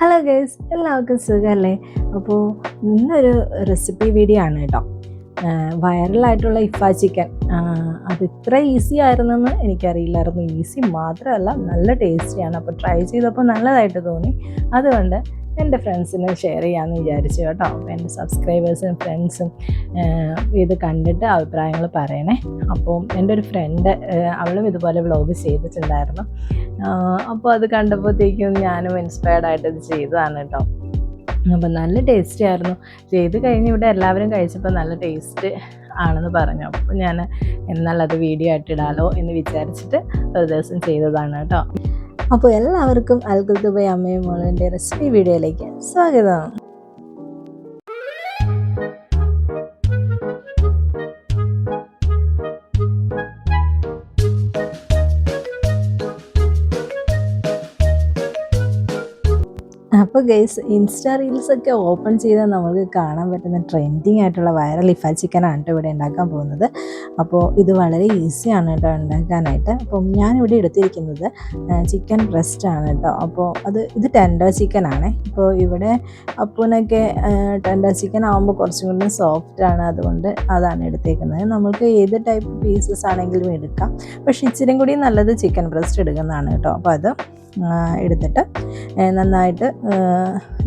Hello guys എല്ലാവർക്കും സുഖമല്ലേ അപ്പോൾ ഇന്നൊരു റെസിപ്പി വീഡിയോ ആണ് കേട്ടോ. വൈറലായിട്ടുള്ള ഇഫ ചിക്കൻ അത് ഇത്ര ഈസി ആയിരുന്നെന്ന് എനിക്കറിയില്ലായിരുന്നു. ഈസി മാത്രമല്ല നല്ല ടേസ്റ്റിയാണ് അപ്പോൾ ട്രൈ ചെയ്തപ്പോൾ നല്ലതായിട്ട് തോന്നി. അതുകൊണ്ട് എന്റെ ഫ്രണ്ട്സിന് ഷെയർ ചെയ്യാമെന്ന് വിചാരിച്ചു കേട്ടോ. അപ്പോൾ എന്റെ സബ്സ്ക്രൈബേഴ്സും ഫ്രണ്ട്സും ഇത് കണ്ടിട്ട് അഭിപ്രായങ്ങൾ പറയണേ. അപ്പോൾ എന്റെ ഒരു ഫ്രണ്ട് അവളും ഇതുപോലെ വ്ലോഗ് ചെയ്തിട്ടുണ്ടായിരുന്നു. അപ്പോൾ അത് കണ്ടപ്പോഴത്തേക്കും ഞാനും ഇൻസ്പയർഡ് ആയിട്ട് ഇത് ചെയ്തതാണ് കേട്ടോ. അപ്പം നല്ല ടേസ്റ്റി ആയിരുന്നു. ചെയ്ത് കഴിഞ്ഞ് ഇവിടെ എല്ലാവരും കഴിച്ചപ്പോൾ നല്ല ടേസ്റ്റ് ആണെന്ന് പറഞ്ഞു. അപ്പോൾ ഞാൻ എന്നാൽ അത് വീഡിയോ ആയിട്ട് ഇടാലോ എന്ന് വിചാരിച്ചിട്ട് ഒരു ദിവസം ചെയ്തതാണ് കേട്ടോ. അപ്പോൾ എല്ലാവർക്കും അൽകുൽ ദുബൈ അമ്മയും മോളിന്റെ റെസിപ്പി വീഡിയോയിലേക്ക് സ്വാഗതം. അപ്പോൾ ഗൈസ് ഇൻസ്റ്റാ റീൽസൊക്കെ ഓപ്പൺ ചെയ്താൽ നമുക്ക് കാണാൻ പറ്റുന്ന ട്രെൻഡിങ് ആയിട്ടുള്ള വൈറൽ ഇഫ ചിക്കനാണ് കേട്ടോ ഇവിടെ ഉണ്ടാക്കാൻ പോകുന്നത്. അപ്പോൾ ഇത് വളരെ ഈസിയാണ് കേട്ടോ ഉണ്ടാക്കാനായിട്ട്. അപ്പം ഞാനിവിടെ എടുത്തിരിക്കുന്നത് ചിക്കൻ ബ്രസ്റ്റ് ആണ് കേട്ടോ. അപ്പോൾ അത് ഇത് ടെൻഡർ ചിക്കനാണ് ഇപ്പോൾ ഇവിടെ അപ്പൂനൊക്കെ ടെൻഡർ ചിക്കൻ ആകുമ്പോൾ കുറച്ചും കൂടി സോഫ്റ്റ് ആണ് അതുകൊണ്ട് അതാണ് എടുത്തേക്കുന്നത്. നമുക്ക് ഏത് ടൈപ്പ് പീസസ് ആണെങ്കിലും എടുക്കാം. പക്ഷേ ഇച്ചിരി കൂടി നല്ലത് ചിക്കൻ ബ്രസ്റ്റ് എടുക്കുന്നതാണ് കേട്ടോ. അപ്പോൾ അത് എടുത്തിട്ട് നന്നായിട്ട്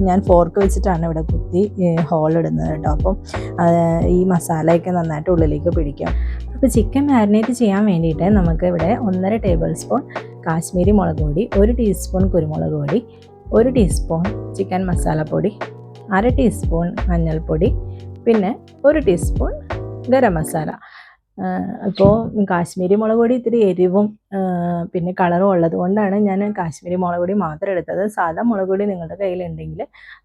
ഞാൻ ഫോർക്ക് വെച്ചിട്ടാണ് ഇവിടെ കുത്തി ഹോൾ ഇടുന്നത് കേട്ടോ. അപ്പം ഈ മസാലയൊക്കെ നന്നായിട്ട് ഉള്ളിലേക്ക് പിടിക്കാം. അപ്പോൾ ചിക്കൻ മാരിനേറ്റ് ചെയ്യാൻ വേണ്ടിയിട്ട് നമുക്ക് ഇവിടെ ഒന്നര ടേബിൾ സ്പൂൺ കാശ്മീരി മുളക് പൊടി ഒരു ടീസ്പൂൺ കുരുമുളക് പൊടി ഒരു ടീസ്പൂൺ ചിക്കൻ മസാലപ്പൊടി അര ടീസ്പൂൺ മഞ്ഞൾപ്പൊടി പിന്നെ ഒരു ടീസ്പൂൺ ഗരം മസാല ഇപ്പോൾ കാശ്മീരി മുളക് പൊടി ഇത്തിരി എരിവും പിന്നെ കളറും ഉള്ളത് കൊണ്ടാണ് ഞാൻ കാശ്മീരി മുളക് പൊടി മാത്രം എടുത്തത്. സാധാ മുളക് പൊടി നിങ്ങളുടെ കയ്യിലുണ്ടെങ്കിൽ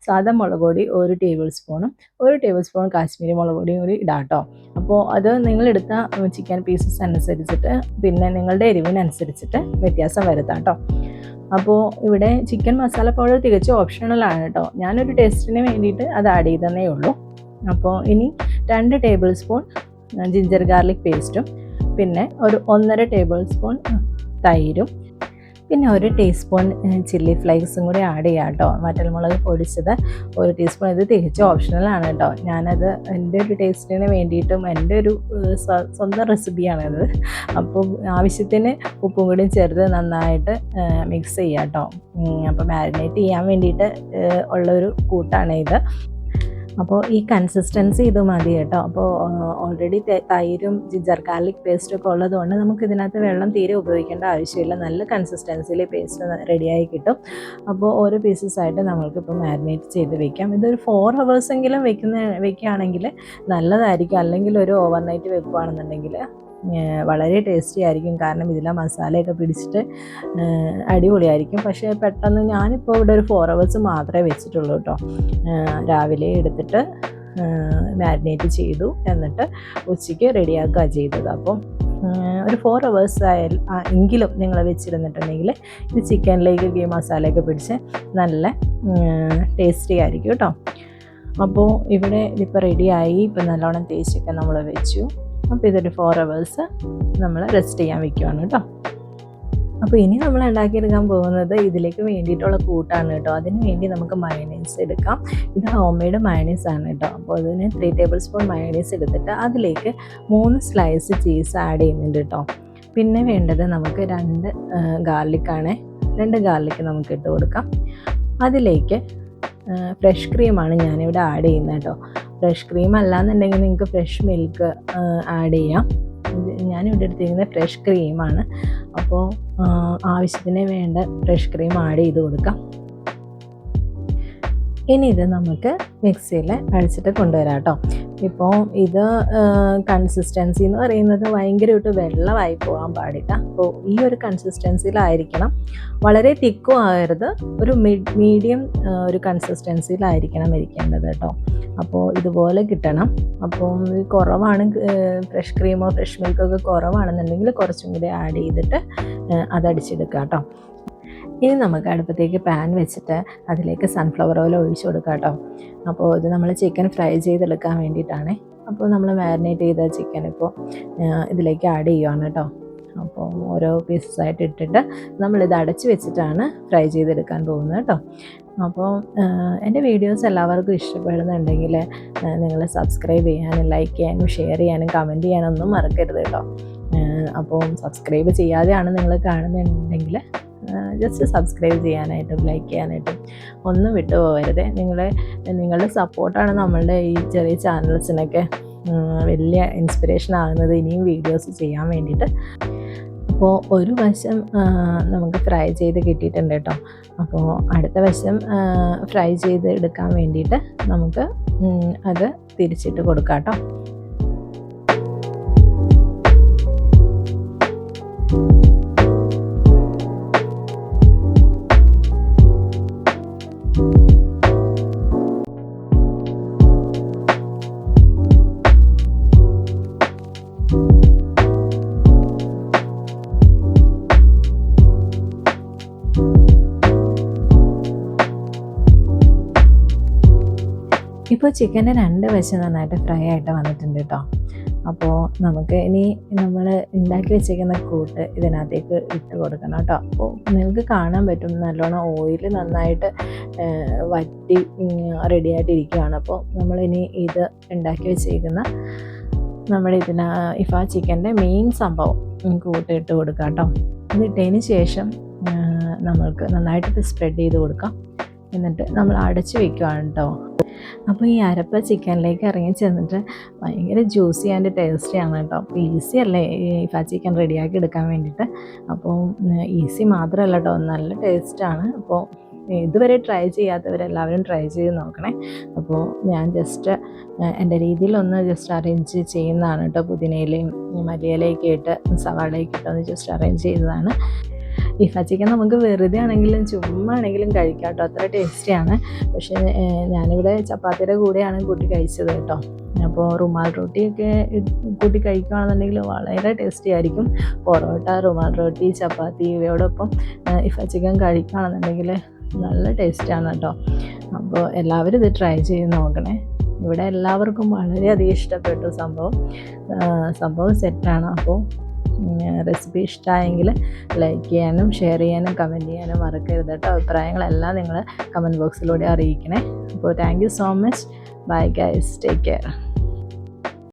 സാധാ മുളക് പൊടി ഒരു ടേബിൾ സ്പൂണും ഒരു ടേബിൾ സ്പൂൺ കാശ്മീരി മുളക് പൊടിയും കൂടി ഇടാം കേട്ടോ. അപ്പോൾ അത് നിങ്ങളെടുത്ത ചിക്കൻ പീസസ് അനുസരിച്ചിട്ട് പിന്നെ നിങ്ങളുടെ എരിവിനനുസരിച്ചിട്ട് വ്യത്യാസം വരുത്താം കേട്ടോ. അപ്പോൾ ഇവിടെ ചിക്കൻ മസാല പൗഡർ തികച്ചും ഓപ്ഷണലാണ് കേട്ടോ. ഞാനൊരു ടേസ്റ്റിന് വേണ്ടിയിട്ട് അത് ആഡ് ചെയ്തതേ ഉള്ളൂ. അപ്പോൾ ഇനി രണ്ട് ടേബിൾ സ്പൂൺ ജിഞ്ചർ ഗാർലിക് പേസ്റ്റും പിന്നെ ഒരു ഒന്നര ടേബിൾ സ്പൂൺ തൈരും പിന്നെ ഒരു ടീസ്പൂൺ ചില്ലി ഫ്ലേക്സും കൂടി ആഡ് ചെയ്യാം കേട്ടോ വറ്റൽമുളക് പൊടിച്ചത് ഒരു ടീസ്പൂൺ ഇത് തികച്ചും ഓപ്ഷണലാണ് കേട്ടോ ഞാനത് എന്റെ ഒരു ടേസ്റ്റിന് വേണ്ടിയിട്ടും എന്റെ ഒരു സ്വന്തം റെസിപ്പിയാണത് അപ്പോൾ ആവശ്യത്തിന് ഉപ്പും കൂടി ചേർത്ത് നന്നായിട്ട് മിക്സ് ചെയ്യാം കേട്ടോ അപ്പോൾ മാരിനേറ്റ് ചെയ്യാൻ വേണ്ടിയിട്ട് ഉള്ളൊരു കൂട്ടാണ് ഇത്. അപ്പോൾ ഈ കൺസിസ്റ്റൻസി ഇത് മതി കേട്ടോ. അപ്പോൾ ഓൾറെഡി തൈരും ജിഞ്ചർ ഗാർലിക് പേസ്റ്റും ഒക്കെ ഉള്ളതുകൊണ്ട് നമുക്ക് ഇതിനകത്ത് വെള്ളം തീരെ ഉപയോഗിക്കേണ്ട ആവശ്യമില്ല. നല്ല കൺസിസ്റ്റൻസിയിൽ പേസ്റ്റ് റെഡിയായി കിട്ടും. അപ്പോൾ ഓരോ പീസസ് ആയിട്ട് നമ്മൾക്കിപ്പോൾ മാരിനേറ്റ് ചെയ്ത് വെക്കാം. ഇതൊരു ഫോർ ഹവേഴ്സെങ്കിലും വെക്കുന്ന വെക്കുകയാണെങ്കിൽ നല്ലതായിരിക്കും. അല്ലെങ്കിൽ ഒരു ഓവർനൈറ്റ് വെക്കുകയാണെന്നുണ്ടെങ്കിൽ വളരെ ടേസ്റ്റി ആയിരിക്കും. കാരണം ഇതിലെ മസാലയൊക്കെ പിടിച്ചിട്ട് അടിപൊളിയായിരിക്കും. പക്ഷേ പെട്ടെന്ന് ഞാനിപ്പോൾ ഇവിടെ ഒരു ഫോർ അവേഴ്സ് മാത്രമേ വെച്ചിട്ടുള്ളൂ കേട്ടോ രാവിലെ എടുത്തിട്ട് മാരിനേറ്റ് ചെയ്തു. എന്നിട്ട് ഉച്ചയ്ക്ക് റെഡിയാക്കുക ചെയ്തത്. അപ്പം ഒരു ഫോർ അവേഴ്സ് ആയാൽ എങ്കിലും നിങ്ങൾ വെച്ചിരുന്നിട്ടുണ്ടെങ്കിൽ ഇത് ചിക്കനിലേക്ക് ഈ മസാലയൊക്കെ പിടിച്ച് നല്ല ടേസ്റ്റി ആയിരിക്കും കേട്ടോ അപ്പോൾ ഇവിടെ ഇതിപ്പോൾ റെഡിയായി ഇപ്പം നല്ലോണം തേച്ചൊക്കെ നമ്മൾ വെച്ചു. അപ്പോൾ ഇതൊരു ഫോർ അവേഴ്സ് നമ്മൾ റെസ്റ്റ് ചെയ്യാൻ വെക്കുവാണ് കേട്ടോ അപ്പോൾ ഇനി നമ്മൾ ഉണ്ടാക്കിയെടുക്കാൻ പോകുന്നത് ഇതിലേക്ക് വേണ്ടിയിട്ടുള്ള കൂട്ടാണ് കേട്ടോ അതിന് വേണ്ടി നമുക്ക് മയണൈസ് എടുക്കാം. ഇത് ഹോം മെയ്ഡ് മയണൈസ് ആണ് കേട്ടോ അപ്പോൾ അതിന് ത്രീ ടേബിൾ സ്പൂൺ മയണൈസ് എടുത്തിട്ട് അതിലേക്ക് മൂന്ന് സ്ലൈസ് ചീസ് ആഡ് ചെയ്യുന്നുണ്ട് കേട്ടോ പിന്നെ വേണ്ടത് നമുക്ക് രണ്ട് ഗാർലിക്കാണ് രണ്ട് ഗാർലിക്ക് നമുക്ക് ഇട്ട് കൊടുക്കാം. അതിലേക്ക് ഫ്രഷ് ക്രീമാണ് ഞാനിവിടെ ആഡ് ചെയ്യുന്നത് കേട്ടോ ഫ്രഷ് ക്രീം അല്ലാന്നുണ്ടെങ്കിൽ നിങ്ങൾക്ക് ഫ്രഷ് മിൽക്ക് ആഡ് ചെയ്യാം. ഞാനിവിടെ എടുത്തിരിക്കുന്നത് ഫ്രഷ് ക്രീമാണ്. അപ്പോൾ ആവശ്യത്തിന് വേണ്ട ഫ്രഷ് ക്രീം ആഡ് ചെയ്ത് കൊടുക്കാം. ഇനി ഇത് നമുക്ക് മിക്സിയിൽ അഴിച്ചിട്ട് കൊണ്ടുവരാം കേട്ടോ. ഇപ്പോൾ ഇത് കൺസിസ്റ്റൻസി എന്ന് പറയുന്നത് ഭയങ്കരമായിട്ട് വെള്ളമായി പോകാൻ പാടില്ല. അപ്പോൾ ഈ ഒരു കൺസിസ്റ്റൻസിയിലായിരിക്കണം വളരെ തിക്കും ആകരുത്. ഒരു മീഡിയം ഒരു കൺസിസ്റ്റൻസിയിലായിരിക്കണം ഇരിക്കേണ്ടത് കേട്ടോ. അപ്പോൾ ഇതുപോലെ കിട്ടണം. അപ്പോൾ കുറവാണ് ഫ്രഷ് ക്രീമോ ഫ്രഷ് മിൽക്കോ ഒക്കെ കുറവാണെന്നുണ്ടെങ്കിൽ കുറച്ചും കൂടി ആഡ് ചെയ്തിട്ട് അതടിച്ചെടുക്കാം കേട്ടോ. ഇനി നമുക്ക് അടുപ്പത്തേക്ക് പാൻ വെച്ചിട്ട് അതിലേക്ക് സൺഫ്ലവർ ഓയിൽ ഒഴിച്ചു കൊടുക്കാം കേട്ടോ അപ്പോൾ ഇത് നമ്മൾ ചിക്കൻ ഫ്രൈ ചെയ്തെടുക്കാൻ വേണ്ടിയിട്ടാണ്. അപ്പോൾ നമ്മൾ മാരിനേറ്റ് ചെയ്ത ചിക്കൻ ഇപ്പോൾ ഇതിലേക്ക് ആഡ് ചെയ്യുവാണ് കേട്ടോ അപ്പോൾ ഓരോ പീസസ് ആയിട്ട് ഇട്ടിട്ട് നമ്മളിത് അടച്ച് വെച്ചിട്ടാണ് ഫ്രൈ ചെയ്തെടുക്കാൻ പോകുന്നത് കേട്ടോ അപ്പോൾ എന്റെ വീഡിയോസ് എല്ലാവർക്കും ഇഷ്ടപ്പെടുന്നുണ്ടെങ്കിൽ നിങ്ങൾ സബ്സ്ക്രൈബ് ചെയ്യാനും ലൈക്ക് ചെയ്യാനും ഷെയർ ചെയ്യാനും കമന്റ് ചെയ്യാനൊന്നും മറക്കരുത് കേട്ടോ അപ്പോൾ സബ്സ്ക്രൈബ് ചെയ്യാതെയാണ് നിങ്ങൾ കാണുന്നുണ്ടെങ്കിൽ ജസ്റ്റ് സബ്സ്ക്രൈബ് ചെയ്യാനായിട്ടും ലൈക്ക് ചെയ്യാനായിട്ടും ഒന്നും വിട്ടു പോകരുത്. നിങ്ങളെ നിങ്ങളുടെ സപ്പോർട്ടാണ് നമ്മളുടെ ഈ ചെറിയ ചാനൽസിനൊക്കെ വലിയ ഇൻസ്പിറേഷൻ ആകുന്നത് ഇനിയും വീഡിയോസ് ചെയ്യാൻ വേണ്ടിയിട്ട്. അപ്പോൾ ഒരു വശം നമുക്ക് ഫ്രൈ ചെയ്ത് കിട്ടിയിട്ടുണ്ട് കേട്ടോ. അപ്പോൾ അടുത്ത വശം ഫ്രൈ ചെയ്ത് എടുക്കാൻ വേണ്ടിയിട്ട് നമുക്ക് അത് തിരിച്ചിട്ട് കൊടുക്കാം കേട്ടോ. ഇപ്പോൾ ചിക്കന്റെ രണ്ട് വശം നന്നായിട്ട് ഫ്രൈ ആയിട്ട് വന്നിട്ടുണ്ട് കേട്ടോ അപ്പോൾ നമുക്ക് ഇനി നമ്മൾ ഉണ്ടാക്കി വെച്ചേക്കുന്ന കൂട്ട് ഇതിനകത്തേക്ക് ഇട്ട് കൊടുക്കണം കേട്ടോ അപ്പോൾ നിങ്ങൾക്ക് കാണാൻ പറ്റും നല്ലോണം ഓയിൽ നന്നായിട്ട് വറ്റി റെഡിയായിട്ട് ഇരിക്കുകയാണ് അപ്പോൾ നമ്മളിനി ഇത് ഉണ്ടാക്കി വെച്ചേക്കുന്ന നമ്മുടെ ഇതിന ഇഫ ചിക്കന്റെ മെയിൻ സംഭവം കൂട്ട് ഇട്ട് കൊടുക്കാം കേട്ടോ ഇതിട്ടതിന് ശേഷം നമ്മൾക്ക് നന്നായിട്ട് സ്പ്രെഡ് ചെയ്ത് കൊടുക്കാം. എന്നിട്ട് നമ്മൾ അടച്ച് വെക്കുകയാണ് കേട്ടോ അപ്പോൾ ഈ അരപ്പ ചിക്കനിലേക്ക് ഇറങ്ങി ചെന്നിട്ട് ഭയങ്കര ജ്യൂസി ആൻഡ് ടേസ്റ്റി ആണ് കേട്ടോ. അപ്പോൾ ഈസി അല്ലേ ഈ ഫാ ചിക്കൻ റെഡിയാക്കി എടുക്കാൻ വേണ്ടിയിട്ട്? അപ്പോൾ ഈസി മാത്രമല്ല കേട്ടോ. നല്ല ടേസ്റ്റാണ് അപ്പോൾ ഇതുവരെ ട്രൈ ചെയ്യാത്തവരെല്ലാവരും ട്രൈ ചെയ്ത് നോക്കണേ. അപ്പോൾ ഞാൻ ജസ്റ്റ് എന്റെ രീതിയിലൊന്ന് ജസ്റ്റ് അറേഞ്ച് ചെയ്യുന്നതാണ് കേട്ടോ. പുതിനയിലയും മല്ലിയിലയൊക്കെ ഇട്ട് സവാളയൊക്കെ ഇട്ടൊന്ന് ജസ്റ്റ് അറേഞ്ച് ചെയ്തതാണ്. ബീഫ് ചിക്കൻ നമുക്ക് വെറുതെ ആണെങ്കിലും ചുമ്മാ ആണെങ്കിലും കഴിക്കാം കേട്ടോ അത്ര ടേസ്റ്റിയാണ് പക്ഷേ ഞാനിവിടെ ചപ്പാത്തിയുടെ കൂടെയാണ് കൂട്ടി കഴിച്ചത് കേട്ടോ. അപ്പോൾ റുമാൽ റൊട്ടിയൊക്കെ കൂട്ടി കഴിക്കുകയാണെന്നുണ്ടെങ്കിൽ വളരെ ടേസ്റ്റി ആയിരിക്കും. പൊറോട്ട റുമാൽ റൊട്ടി ചപ്പാത്തി ഇവയോടൊപ്പം ഇഫ ചിക്കൻ കഴിക്കുകയാണെന്നുണ്ടെങ്കിൽ നല്ല ടേസ്റ്റാണ് കേട്ടോ. അപ്പോൾ എല്ലാവരും ഇത് ട്രൈ ചെയ്ത് നോക്കണേ. ഇവിടെ എല്ലാവർക്കും വളരെയധികം ഇഷ്ടപ്പെട്ടു സംഭവം. സംഭവം സെറ്റാണ് അപ്പോൾ റെസിപ്പി ഇഷ്ടമായെങ്കിൽ ലൈക്ക് ചെയ്യാനും ഷെയർ ചെയ്യാനും കമന്റ് ചെയ്യാനും മറക്കരുത് കേട്ടോ അഭിപ്രായങ്ങളെല്ലാം നിങ്ങൾ കമന്റ് ബോക്സിലൂടെ അറിയിക്കണേ. അപ്പോൾ thank you so much bye guys take care